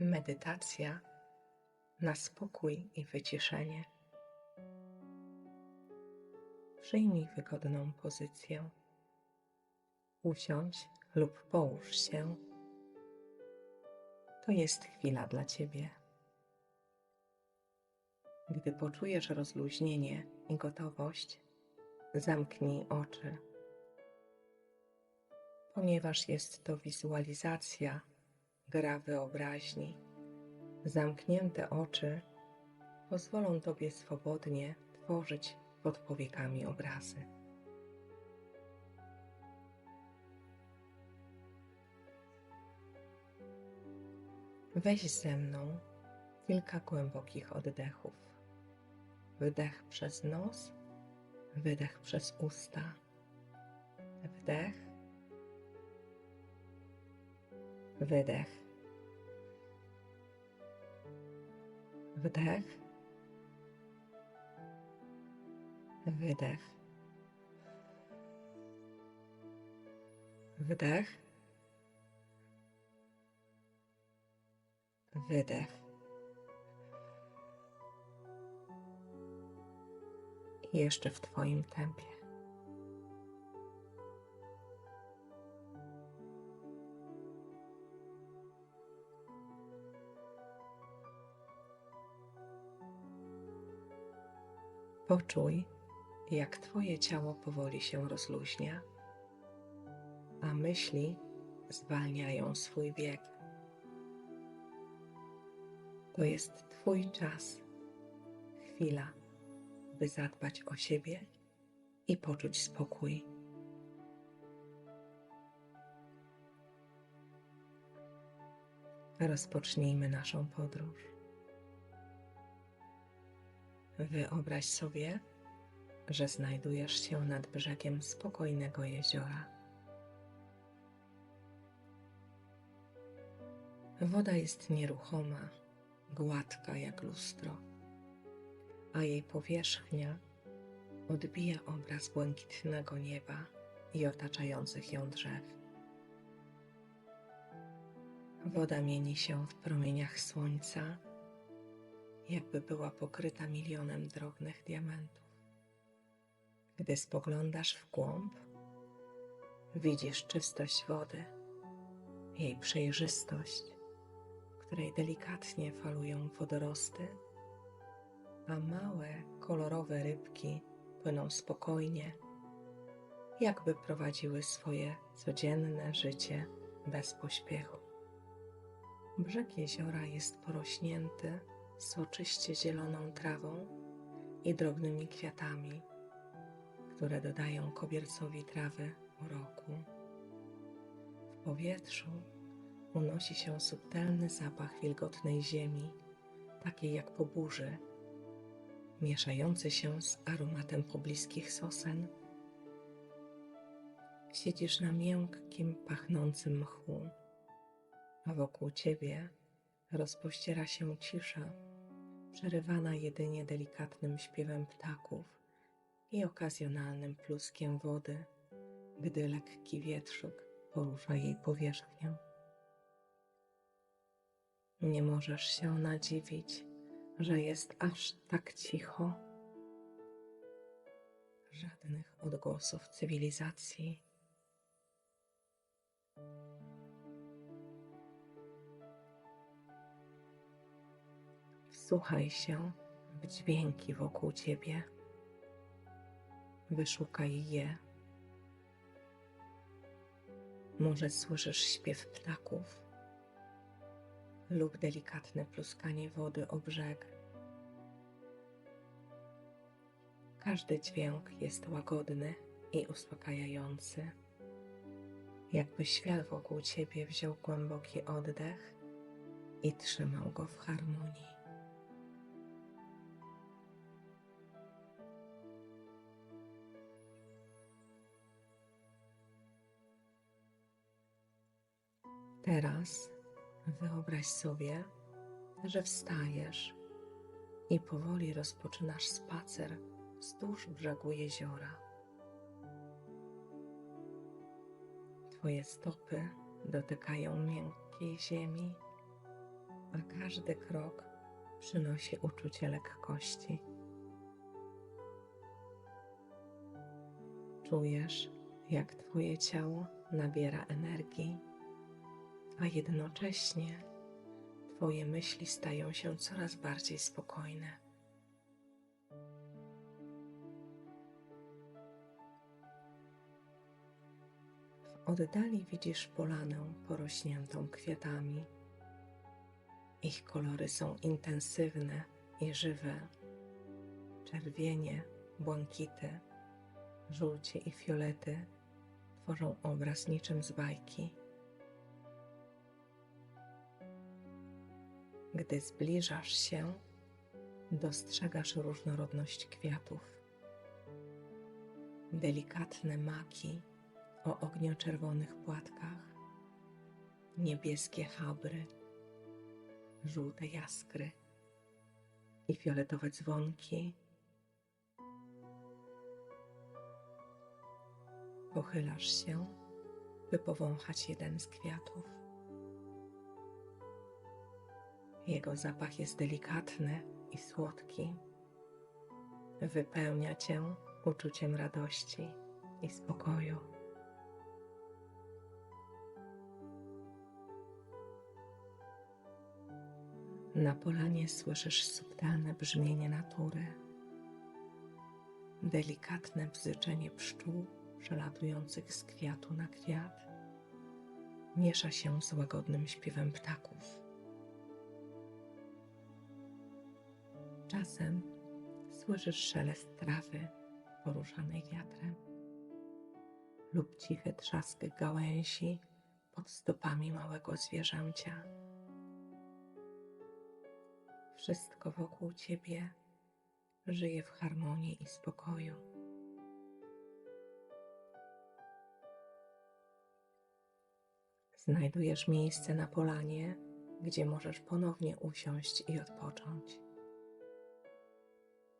Medytacja na spokój i wyciszenie. Przyjmij wygodną pozycję. Usiądź lub połóż się. To jest chwila dla Ciebie. Gdy poczujesz rozluźnienie i gotowość, zamknij oczy. Ponieważ jest to wizualizacja, gra wyobraźni, zamknięte oczy pozwolą Tobie swobodnie tworzyć pod powiekami obrazy. Weź ze mną kilka głębokich oddechów. Wdech przez nos, wydech przez usta. Wdech, wydech. Wdech, wydech. Wdech, wydech. Jeszcze w Twoim tempie. Poczuj, jak Twoje ciało powoli się rozluźnia, a myśli zwalniają swój bieg. To jest Twój czas, chwila, by zadbać o siebie i poczuć spokój. Rozpocznijmy naszą podróż. Wyobraź sobie, że znajdujesz się nad brzegiem spokojnego jeziora. Woda jest nieruchoma, gładka jak lustro, a jej powierzchnia odbija obraz błękitnego nieba i otaczających ją drzew. Woda mieni się w promieniach słońca jakby była pokryta milionem drobnych diamentów. Gdy spoglądasz w głąb, widzisz czystość wody, jej przejrzystość, w której delikatnie falują wodorosty, a małe, kolorowe rybki płyną spokojnie, jakby prowadziły swoje codzienne życie bez pośpiechu. Brzeg jeziora jest porośnięty soczyście zieloną trawą i drobnymi kwiatami, które dodają kobiercowi trawy uroku. W powietrzu unosi się subtelny zapach wilgotnej ziemi, takiej jak po burzy, mieszający się z aromatem pobliskich sosen. Siedzisz na miękkim, pachnącym mchu, a wokół ciebie rozpościera się cisza przerywana jedynie delikatnym śpiewem ptaków i okazjonalnym pluskiem wody, gdy lekki wietrzyk porusza jej powierzchnię. Nie możesz się nadziwić, że jest aż tak cicho. Żadnych odgłosów cywilizacji Wsłuchaj się w dźwięki wokół ciebie. Wyszukaj je. Może słyszysz śpiew ptaków lub delikatne pluskanie wody o brzeg. Każdy dźwięk jest łagodny i uspokajający. Jakby świat wokół ciebie wziął głęboki oddech i trzymał go w harmonii. Teraz wyobraź sobie, że wstajesz i powoli rozpoczynasz spacer wzdłuż brzegu jeziora. Twoje stopy dotykają miękkiej ziemi, każdy krok przynosi uczucie lekkości. Czujesz, jak Twoje ciało nabiera energii, a jednocześnie Twoje myśli stają się coraz bardziej spokojne. W oddali widzisz polanę porośniętą kwiatami. Ich kolory są intensywne i żywe. Czerwienie, błękity, żółcie i fiolety tworzą obraz niczym z bajki. Gdy zbliżasz się, dostrzegasz różnorodność kwiatów. Delikatne maki o ognioczerwonych płatkach, niebieskie chabry, żółte jaskry i fioletowe dzwonki. Pochylasz się, by powąchać jeden z kwiatów. Jego zapach jest delikatny i słodki. Wypełnia cię uczuciem radości i spokoju. Na polanie słyszysz subtelne brzmienie natury, delikatne bzyczenie pszczół przelatujących z kwiatu na kwiat miesza się z łagodnym śpiewem ptaków. Czasem słyszysz szelest trawy poruszanej wiatrem lub cichy trzask gałęzi pod stopami małego zwierzęcia. Wszystko wokół ciebie żyje w harmonii i spokoju. Znajdujesz miejsce na polanie, gdzie możesz ponownie usiąść i odpocząć.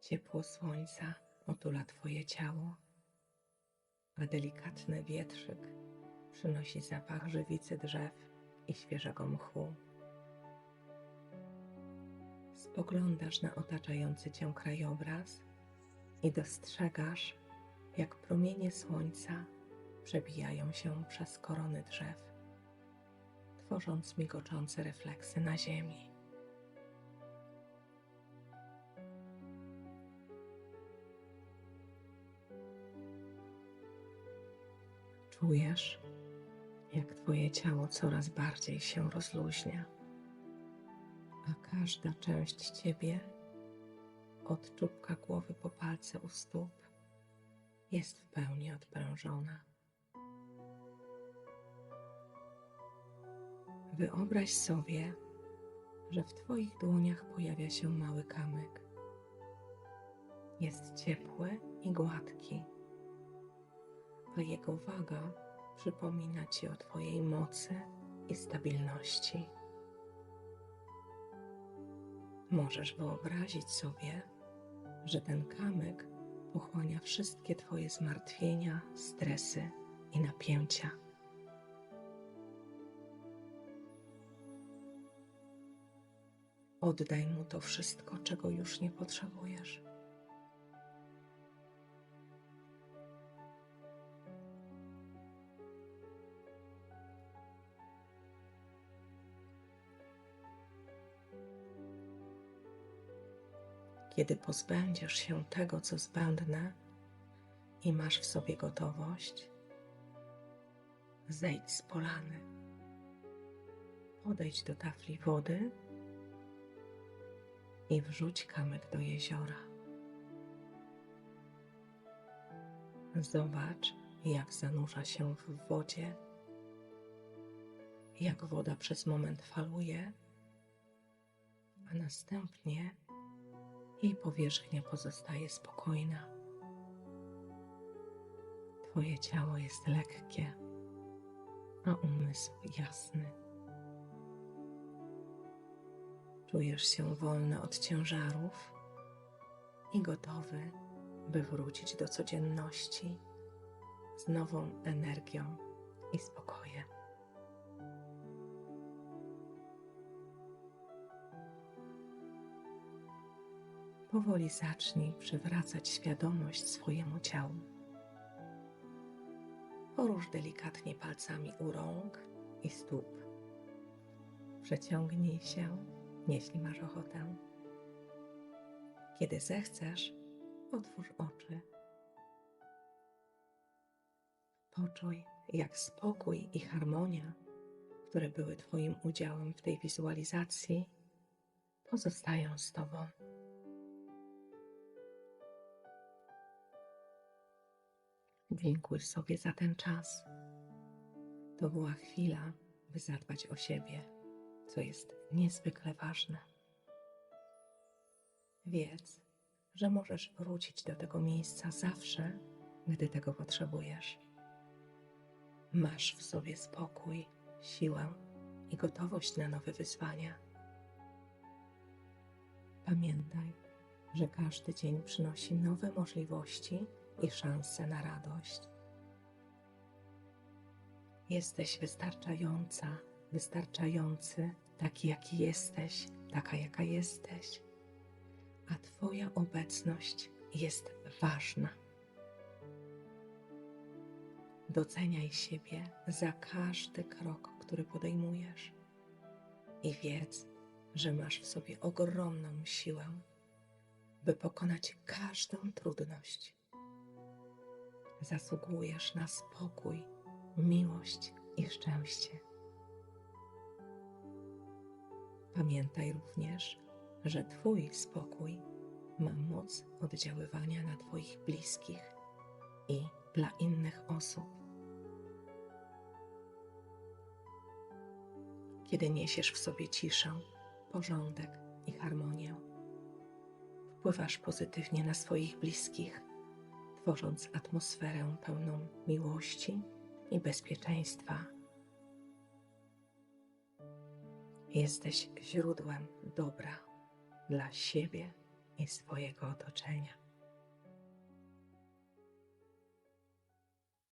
Ciepło słońca otula Twoje ciało, a delikatny wietrzyk przynosi zapach żywicy drzew i świeżego mchu. Spoglądasz na otaczający Cię krajobraz i dostrzegasz, jak promienie słońca przebijają się przez korony drzew tworząc migoczące refleksy na ziemi. Czujesz, jak Twoje ciało coraz bardziej się rozluźnia, a każda część Ciebie, od czubka głowy po palce u stóp, jest w pełni odprężona. Wyobraź sobie, że w Twoich dłoniach pojawia się mały kamyk. Jest ciepły i gładki, a jego waga przypomina Ci o Twojej mocy i stabilności. Możesz wyobrazić sobie, że ten kamyk pochłania wszystkie Twoje zmartwienia, stresy i napięcia. Oddaj mu to wszystko, czego już nie potrzebujesz. Kiedy pozbędziesz się tego, co zbędne i masz w sobie gotowość, zejdź z polany, podejdź do tafli wody i wrzuć kamyk do jeziora. Zobacz, jak zanurza się w wodzie, jak woda przez moment faluje, a następnie jej powierzchnia pozostaje spokojna. Twoje ciało jest lekkie, a umysł jasny. Czujesz się wolny od ciężarów i gotowy, by wrócić do codzienności z nową energią i spokojem. Powoli zacznij przywracać świadomość swojemu ciału. Porusz delikatnie palcami u rąk i stóp. Przeciągnij się, jeśli masz ochotę. Kiedy zechcesz, otwórz oczy. Poczuj, jak spokój i harmonia, które były Twoim udziałem w tej wizualizacji, pozostają z Tobą. Dziękuj sobie za ten czas. To była chwila, by zadbać o siebie, co jest niezwykle ważne. Wiedz, że możesz wrócić do tego miejsca zawsze, gdy tego potrzebujesz. Masz w sobie spokój, siłę i gotowość na nowe wyzwania. Pamiętaj, że każdy dzień przynosi nowe możliwości i szanse na radość. Jesteś wystarczająca, wystarczający, taki jaki jesteś, taka jaka jesteś, a Twoja obecność jest ważna. Doceniaj siebie za każdy krok, który podejmujesz i wiedz, że masz w sobie ogromną siłę, by pokonać każdą trudność. Zasługujesz na spokój, miłość i szczęście. Pamiętaj również, że Twój spokój ma moc oddziaływania na Twoich bliskich i dla innych osób. Kiedy niesiesz w sobie ciszę, porządek i harmonię, wpływasz pozytywnie na swoich bliskich, tworząc atmosferę pełną miłości i bezpieczeństwa. Jesteś źródłem dobra dla siebie i swojego otoczenia.